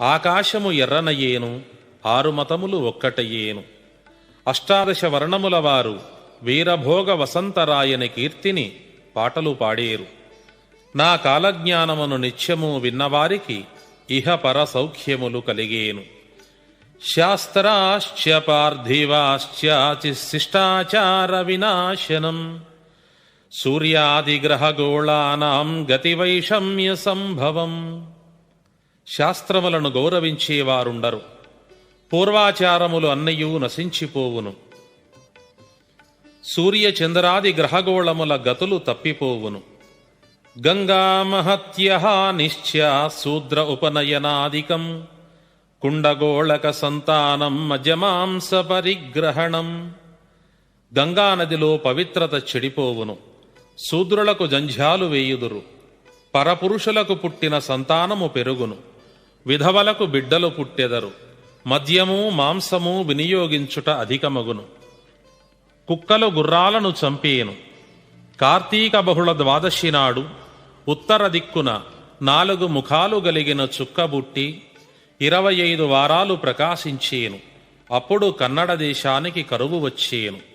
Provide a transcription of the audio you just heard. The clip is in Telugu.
ఆకాశము ఎర్రనయ్యేను ఆరు మతములు ఒక్కటయ్యేను అష్టాదశ వర్ణముల వారు వీరభోగ వసంతరాయని కీర్తిని పాటలు పాడేరు. నా కాలజ్ఞానమును నిత్యము విన్నవారికి ఇహ పర సౌఖ్యములు కలిగేను శాస్త్రాశ్చ పార్థివాశ్చిశిష్టాచార వినాశనం. సూర్యాదిగ్రహగోళానాం గతివైషమ్య సంభవం. శాస్త్రములను గౌరవించేవారుండరు. పూర్వాచారములు అన్నయు నశించిపోవును. సూర్య చంద్రాది గ్రహగోళముల గతులు తప్పిపోవును. గంగామహత్య నిశ్చ శూద్ర ఉపనయనాదికం కుండగోళక సంతానం మజమాంస పరిగ్రహణం. గంగానదిలో పవిత్రత చెడిపోవును. శూద్రులకు జంఝాలు వేయుదురు. పరపురుషులకు పుట్టిన సంతానము పెరుగును. విధవలకు బిడ్డలు పుట్టెదరు. మద్యము మాంసము వినియోగించుట అధికమగును. కుక్కలు గుర్రాలను చంపేను కార్తీక బహుళ ద్వాదశి నాడు ఉత్తర దిక్కున నాలుగు ముఖాలు గలిగిన చుక్కబుట్టి ఇరవై ఐదు వారాలు ప్రకాశించేను అప్పుడు కన్నడ దేశానికి కరువు వచ్చేను